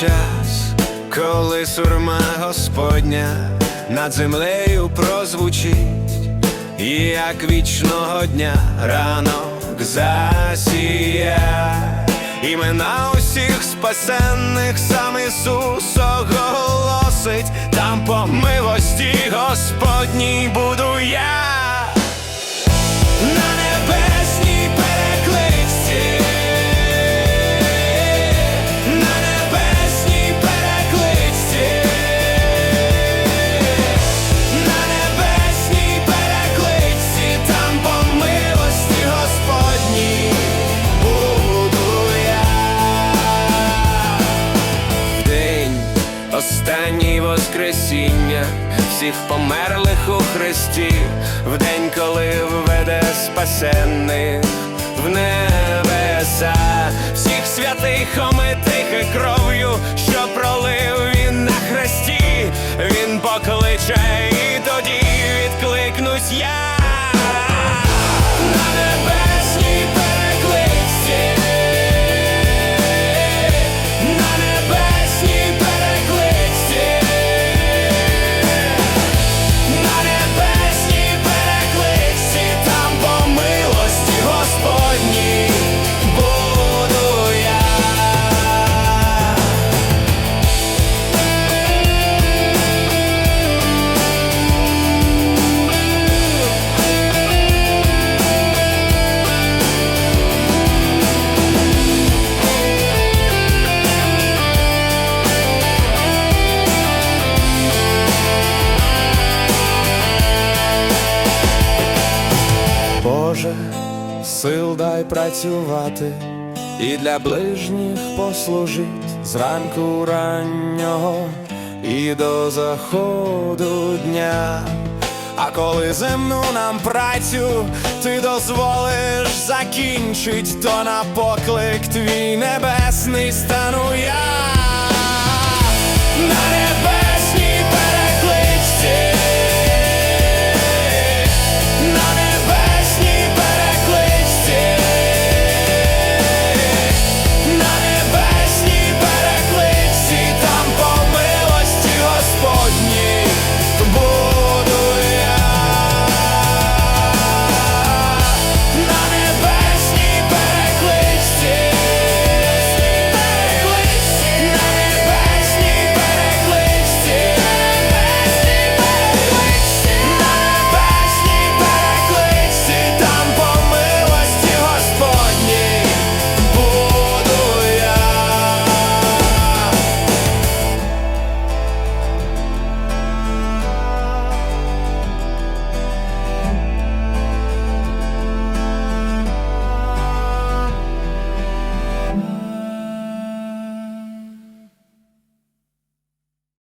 час, коли сурма Господня над землею прозвучить, і як вічного дня ранок засія. Імена усіх спасенних сам Ісус оголосить, там по милості Господній буду я. Воскресіння всіх померлих у Христі, в день, коли введе спасенних в небеса, всіх святих омитих і кров'ю, що пролив він на хресті, він покличе, і тоді відкликнусь я. На небесній Боже, сил дай працювати і для ближніх послужить зранку раннього і до заходу дня. А коли земну нам працю ти дозволиш закінчить, то на поклик твій небесний стану